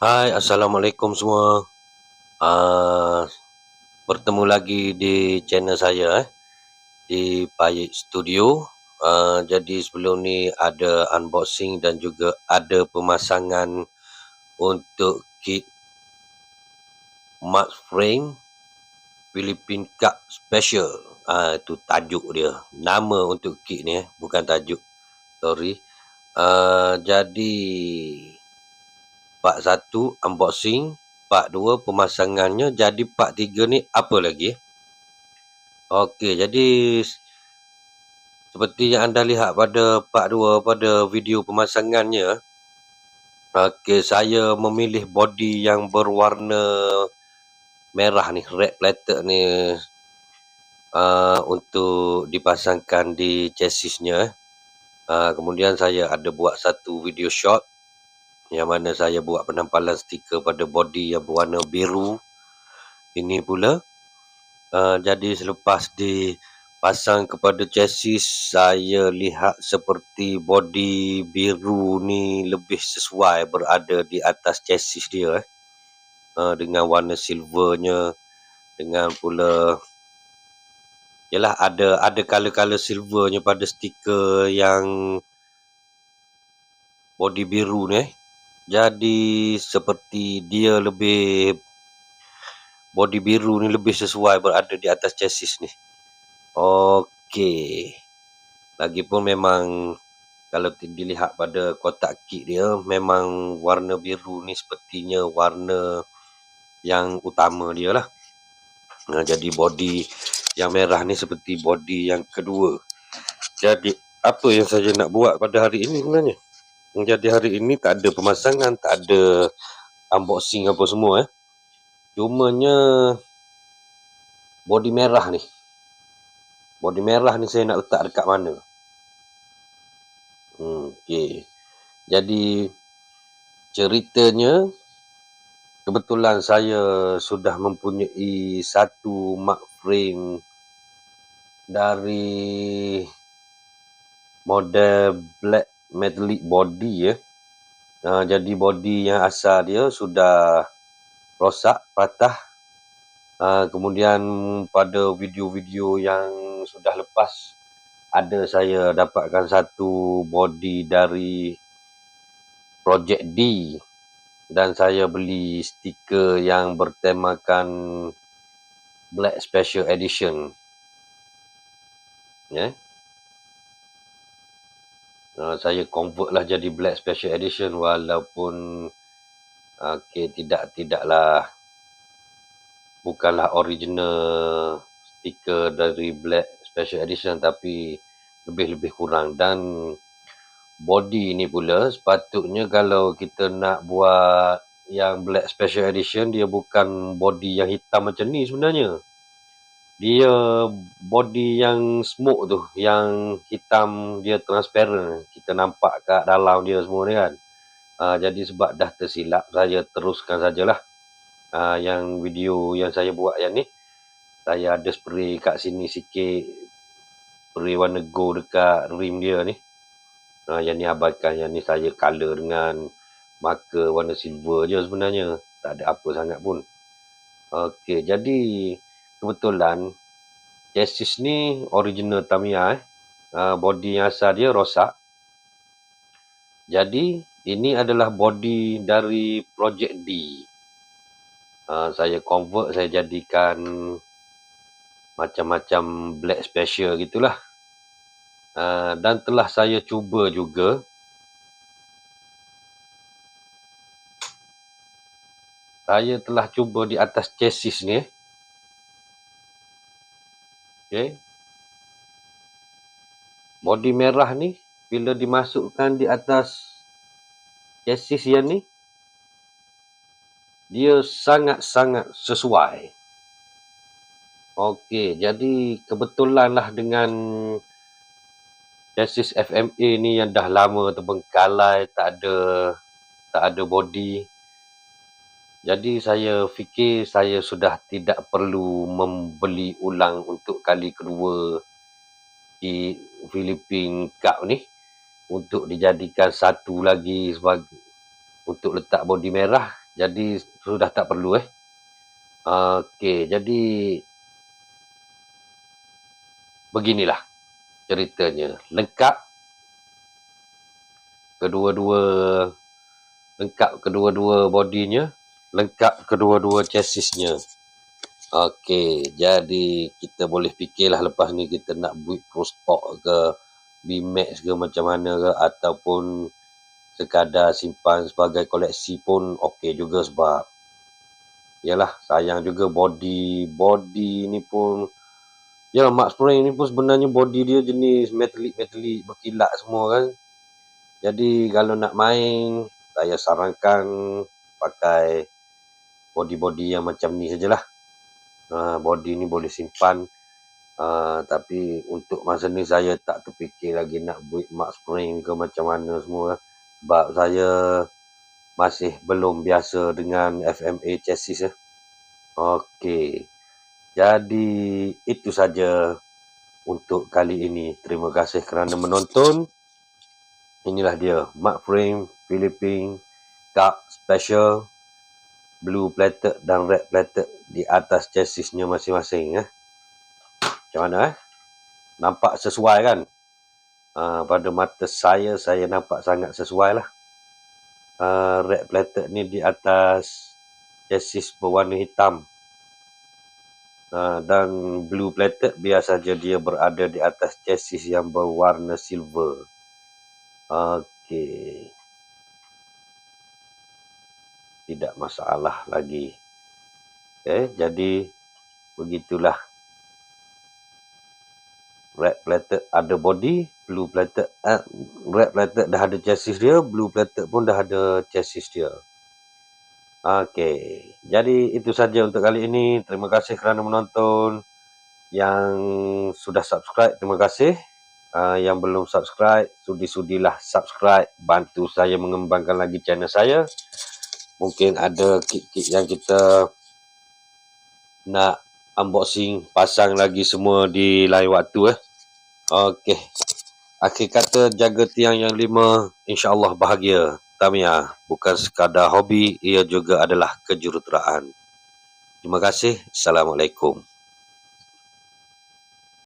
Hai, Assalamualaikum semua. Uh, bertemu lagi di channel saya eh, di Payet Studio. Uh, jadi sebelum ni ada unboxing dan juga ada pemasangan untuk kit Mark Frame Philippine Cup Special. Uh, itu tajuk dia. Nama untuk kit ni eh, bukan tajuk. Sorry. Uh, jadi part 1 unboxing, part 2 pemasangannya, jadi part 3 ni apa lagi? Okey, jadi seperti yang anda lihat pada part 2 pada video pemasangannya, okey saya memilih body yang berwarna merah ni, red plated ni uh, untuk dipasangkan di chassisnya. Uh, kemudian saya ada buat satu video shot yang mana saya buat penampalan stiker pada body yang berwarna biru ini pula uh, jadi selepas dipasang kepada chassis saya lihat seperti body biru ni lebih sesuai berada di atas chassis dia eh. uh, dengan warna silvernya dengan pula Yalah ada ada color-color silvernya pada stiker yang body biru ni eh. Jadi seperti dia lebih body biru ni lebih sesuai berada di atas chassis ni. Okey. Lagipun memang kalau dilihat pada kotak kit dia memang warna biru ni sepertinya warna yang utama dia lah. Nah, jadi body yang merah ni seperti body yang kedua. Jadi apa yang saya nak buat pada hari ini sebenarnya? Jadi hari ini tak ada pemasangan, tak ada unboxing apa semua eh. Cumanya body merah ni. Body merah ni saya nak letak dekat mana? Hmm, okey. Jadi ceritanya kebetulan saya sudah mempunyai satu mark frame dari model black metallic body ya. Uh, jadi body yang asal dia sudah rosak, patah. Uh, kemudian pada video-video yang sudah lepas ada saya dapatkan satu body dari Project D dan saya beli stiker yang bertemakan Black Special Edition. Ya. Yeah. Uh, saya convert lah jadi black special edition walaupun okey tidak tidaklah bukanlah original stiker dari black special edition tapi lebih-lebih kurang. Dan body ni pula sepatutnya kalau kita nak buat yang black special edition dia bukan body yang hitam macam ni sebenarnya dia body yang smoke tu yang hitam dia transparent. Kita nampak kat dalam dia semua ni kan. Uh, jadi sebab dah tersilap saya teruskan sajalah. Uh, yang video yang saya buat yang ni saya ada spray kat sini sikit. Spray warna gold dekat rim dia ni. Uh, yang ni abaikan yang ni saya color dengan marker warna silver je sebenarnya. Tak ada apa sangat pun. Okey, jadi kebetulan chassis ni original Tamiya eh. Uh, body yang asal dia rosak. Jadi ini adalah body dari Project D. Uh, saya convert, saya jadikan macam-macam black special gitulah. Uh, dan telah saya cuba juga saya telah cuba di atas chassis ni eh. Okay. Body merah ni bila dimasukkan di atas chassis yang ni dia sangat-sangat sesuai. Okey, jadi kebetulanlah dengan chassis FMA ni yang dah lama terbengkalai, tak ada tak ada body jadi saya fikir saya sudah tidak perlu membeli ulang untuk kali kedua di Philippine Cup ni untuk dijadikan satu lagi sebagai untuk letak bodi merah Jadi sudah tak perlu eh. Okey, jadi beginilah ceritanya. Lengkap kedua-dua lengkap kedua-dua bodinya, lengkap kedua-dua chassisnya. Okey, jadi kita boleh fikirlah lepas ni kita nak buat pro stock ke B-Max ke macam mana ke ataupun sekadar simpan sebagai koleksi pun okey juga sebab yalah sayang juga body body ni pun ya Max Spring ni pun sebenarnya body dia jenis metalik-metalik berkilat semua kan jadi kalau nak main saya sarankan pakai body-body yang macam ni sajalah uh, body ni boleh simpan uh, tapi untuk masa ni saya tak terfikir lagi nak buat Max Spring ke macam mana semua sebab saya masih belum biasa dengan FMA chassis ya. Okey. Jadi itu saja untuk kali ini. Terima kasih kerana menonton. Inilah dia Mark Frame Philippine Cup Special Blue plated dan red plated di atas chassisnya masing-masing ya. Macam mana eh? Nampak sesuai kan? uh, pada mata saya saya nampak sangat sesuai lah uh, red plated ni di atas chassis berwarna hitam uh, dan blue plated biar saja dia berada di atas chassis yang berwarna silver Okey. Tidak masalah lagi okay, jadi begitulah red plated ada body blue plated uh, red plated dah ada chassis dia blue plated pun dah ada chassis dia Okey, jadi itu saja untuk kali ini. Terima kasih kerana menonton. Yang sudah subscribe, terima kasih. Uh, yang belum subscribe, sudi-sudilah subscribe. Bantu saya mengembangkan lagi channel saya. Mungkin ada kit-kit yang kita nak unboxing, pasang lagi semua di lain waktu. Eh. Okey. Akhir kata jaga tiang yang lima, insya-Allah bahagia. Tamia bukan sekadar hobi, ia juga adalah kejuruteraan. Terima kasih. Assalamualaikum.